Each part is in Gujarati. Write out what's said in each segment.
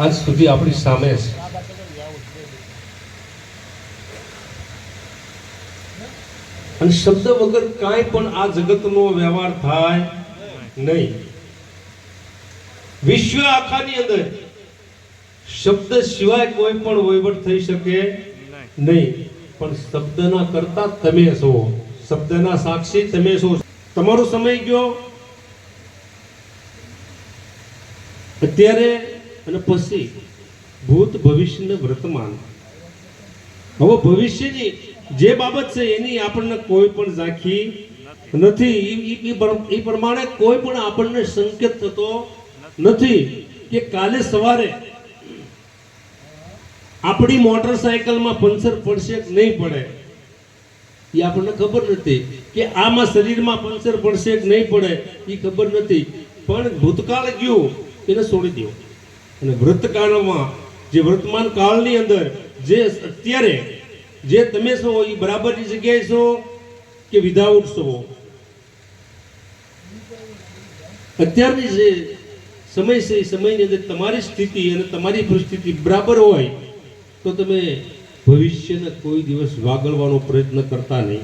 આજ સુધી આપણી સામે છે. અને શબ્દ વગર કાંઈ પણ આ જગતનો વ્યવહાર થાય નહીં. વિશ્વ આખાની અંદર શબ્દ સિવાય કોઈ પણ વહીવટ થઈ શકે નહીં. પણ શબ્દના કરતા તમે છો. શબ્દના સાક્ષી તમે છો. તમારો સમય ગયો. અત્યારે અને પછી ભૂત ભવિષ્યને વર્તમાન. હવે ભવિષ્યની જે બાબત છે એની આપણને કોઈ પણ ઝાંખી નથી. ઈ પ્રમાણે કોઈ પણ આપણને સંકેત થતો નથી કે કાલે સવારે આપણી મોટરસાયકલમાં પંચર પડશે કે નહીં પડે. એ આપણને ખબર નથી કે આમાં શરીરમાં પંચર પડશે કે નહીં પડે એ ખબર નથી. પણ ભૂતકાળ ગયું, એને છોડી દો અને વર્તકાળમાં જે વર્તમાન કાળની અંદર જે અત્યારે જે તમે છો એ બરાબરની જગ્યાએ છો કે વિધાઉટ છો? અત્યારની જે સમય છે એ સમયની અંદર તમારી સ્થિતિ અને તમારી પરિસ્થિતિ બરાબર હોય તો તમે ભવિષ્યને કોઈ દિવસ વાગળવાનો પ્રયત્ન કરતા નહીં.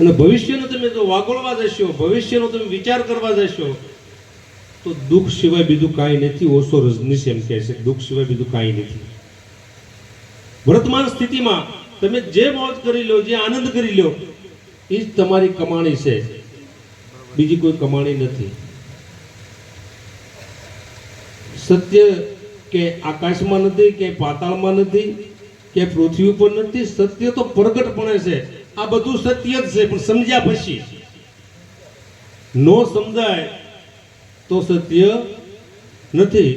અને ભવિષ્યનો તમે જો વાગોળવા જશો, ભવિષ્યનો તમે વિચાર કરવા જશો. તો દુઃખ સિવાય બીજું કાંઈ નથી, ઓછો રજનીશ એમ કહે છે. દુઃખ સિવાય બીજું કાંઈ નથી. વર્તમાન સ્થિતિમાં તમે જે મોજ કરી લો, જે આનંદ કરી લો, એ જ તમારી કમાણી છે. બીજી કોઈ કમાણી નથી. સત્ય કે આકાશમાં નથી, કે પાતાળમાં નથી, કે પૃથ્વી ઉપર નથી, સત્ય તો પ્રગટપણે છે. આ બધું સત્ય જ છે, પણ સમજ્યા પછી. નો સમજાય તો સત્ય નથી.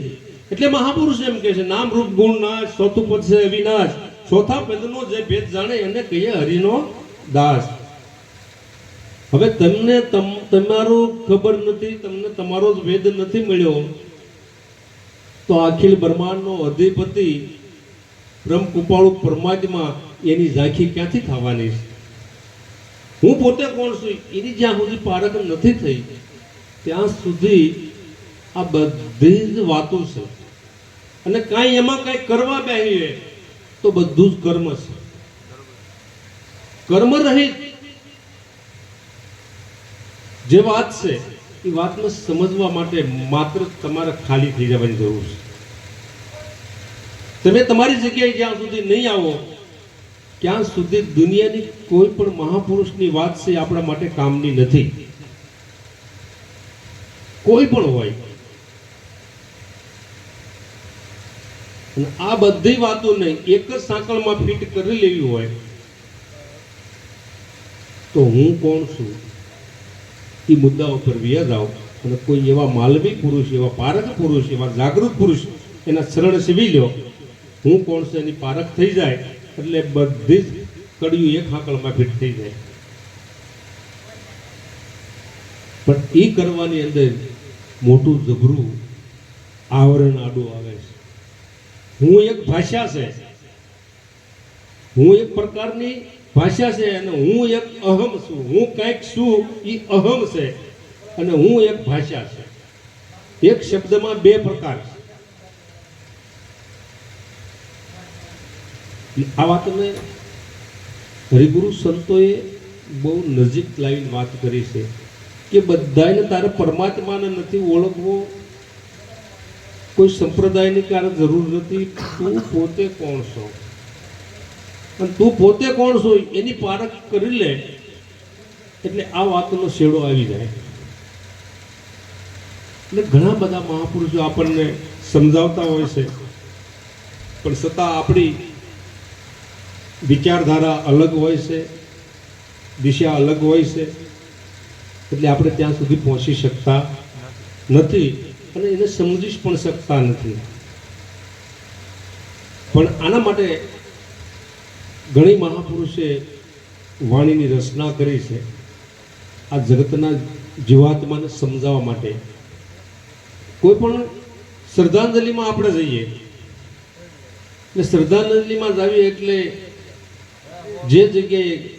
એટલે મહાપુરુષ એમ કહે છે, નામ રૂપ ગુણ નાશ ચોથું પદ છે અવિનાશ. ચોથા પદનો જે ભેદ જાણે એને કહીએ હરિનો દાસ. હવે તમને તમારો ખબર નથી, તમને તમારો જ વેદ નથી મળ્યો. તો અખિલ બ્રહ્માંડનો અધિપતિ બ્રહ્મ કૃપાળુ પરમાત્મા એની ઝાંખી ક્યાંથી થવાની છે? હું પોતે કોણ છું? એની જ્યાં સુધી પારખ નથી થઈ. ત્યાં સુધી આ બધી જ વાતો છે. અને કાંઈ એમાં કંઈ કરવા બેહીએ તો બધું જ કર્મ છે. કર્મ રહિત જે વાત છે, એ વાતને સમજવા માટે માત્ર તમારે ખાલી થઈ જવાની જરૂર છે. તમે તમારી જગ્યાએ જ્યાં સુધી નહીં આવો, ત્યાં સુધી દુનિયાની કોઈ પણ મહાપુરુષની વાત છે આપણા માટે કામની નથી. કોઈ પણ હોય. આ બધી વાતોને એક જ સાંકળમાં ફિટ કરી લેવી હોય તો હું કોણ છું? એ મુદ્દા ઉપર વ્યાજ જાઓ અને કોઈ એવા માલવી પુરુષ, એવા પારક પુરુષ, એવા જાગૃત પુરુષ એના શરણ સીવી લ્યો. હું કોણ છું? એની પારખ થઈ જાય એટલે બધી જ કડિયું એક હાંકળમાં ફિટ થઈ જાય. પણ એ કરવાની અંદર મોટું જબરું આવરણ આડું આવે છે. હું એક ભાષા છે. હું એક પ્રકારની ભાષા છે અને હું એક અહમ છું. હું કંઈક છું એ અહમ છે અને હું એક ભાષા છે. એક શબ્દમાં બે પ્રકાર છે. આ વાત મેં હરિગુરુ સંતોએ બહુ નજીક લાવીને વાત કરી છે. કે બધાને તારે પરમાત્માને નથી ઓળખવો? કોઈ સંપ્રદાયની ક્યારે જરૂર નથી? તું પોતે કોણ છો? અને તું પોતે કોણ છો એની પારખ કરી લે, એટલે આ વાતનો શેડો આવી જાય. એટલે ઘણા બધા મહાપુરુષો આપણને સમજાવતા હોય છે, પણ છતાં આપણી વિચારધારા અલગ હોય છે, દિશા અલગ હોય છે. એટલે આપણે ત્યાં સુધી પહોંચી શકતા નથી અને એને સમજી પણ શકતા નથી. પણ આના માટે ઘણી મહાપુરુષે વાણીની રચના કરી છે આ જગતના જીવાત્માને સમજાવવા માટે. કોઈ પણ શ્રદ્ધાંજલિમાં આપણે જઈએ એટલે શ્રદ્ધાંજલિમાં જાવીએ એટલે જે જગ્યાએ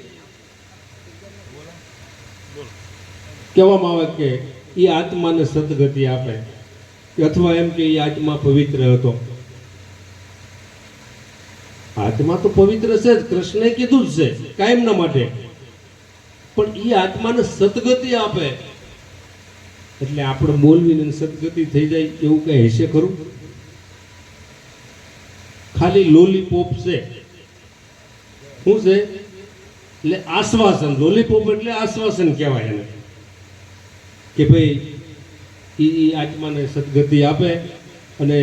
કહેવામાં આવે કે એ આત્માને સદગતિ આપે. અથવા એમ કે એ આત્મા પવિત્ર હતો. આત્મા તો પવિત્ર છે જ કૃષ્ણે કીધું જ છે કાયમના માટે. પણ એ આત્માને સદગતિ આપે. એટલે આપણે બોલવીને સદગતિ થઈ જાય એવું કઈ હશે ખરું? ખાલી લોલીપોપ છે. શું છે? એટલે આશ્વાસન લોલીપોપ એટલે આશ્વાસન કહેવાય એને. કે ભાઈ એ આત્માને સદગતિ આપે અને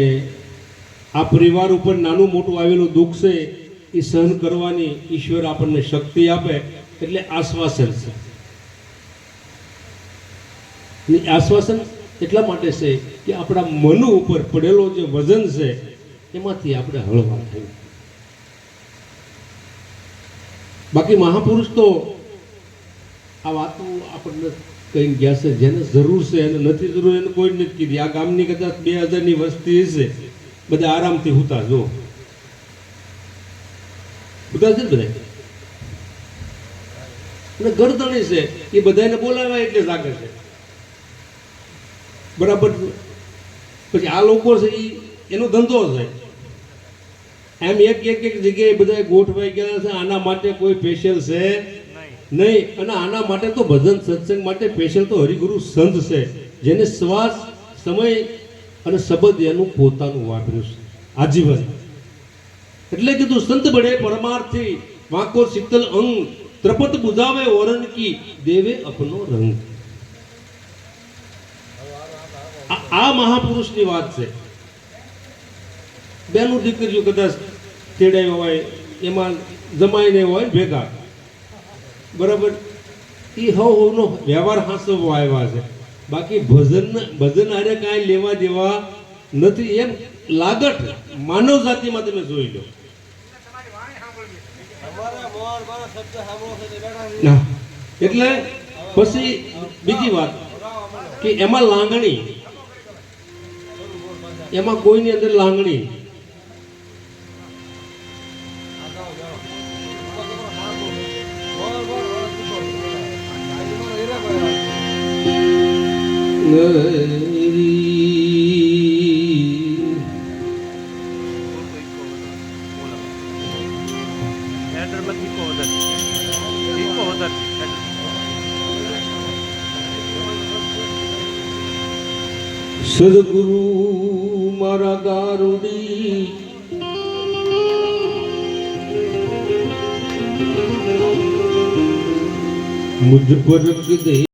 આ પરિવાર ઉપર નાનું મોટું આવેલું દુઃખ છે એ સહન કરવાની ઈશ્વર આપણને શક્તિ આપે એટલે આશ્વાસન છે. આશ્વાસન એટલા માટે છે કે આપણા મન ઉપર પડેલો જે વજન છે, એમાંથી આપણે હળવા થયું બાકી મહાપુરુષ તો આ વાતો આપણને કઈ ગયા છે? જેને જરૂર છે, એને નથી જરૂર, એને કોઈ નથી કીધી. આ ગામની કદાચ બે હજારની વસ્તી હશે. બધા આરામથી હુતા જો હુતા છે બધા? અને ગરદણી છે. એ બધાને બોલાવ્યા એટલે જાગે છે. બરાબર? પછી આ લોકો છે એ એનો ધંધો છે. એમ એક એક એક જગ્યાએ બધા ગોઠવાઈ ગયા છે. આના માટે કોઈ સ્પેશિયલ છે? નહીં, અને આના માટે તો ભજન સત્સંગ માટે સ્પેશિયલ તો હરિગુરુ સંત છે, જેને શ્વાસ, સમય અને શબ્દ એનું પોતાનું વાપર્યું છે, આજીવન. એટલે કીધું સંત બળે પરમાર્થી વાંકો શીતલ અંગ, ત્રપત બુઝાવે ઓરન કી, દેવે અપનો રંગ. આ મહાપુરુષની વાત છે. બેનું દીકરીઓ કદાચ તેડાવ્યા હોય, એમાં જમાઈને હોય ભેગા. બરાબર? એ હવ હવનો વ્યવહાર હાંસવવા આવ્યા છે. બાકી ભજન ભજન હારે કાંઈ લેવા દેવા નથી. એમ લાગટ માનવ જાતિમાં તમે જોઈ લો. એટલે પછી બીજી વાત કે એમાં લાગણી, એમાં કોઈની અંદર લાગણી સદગુરુ મારા દારૂડી મુજ પર દે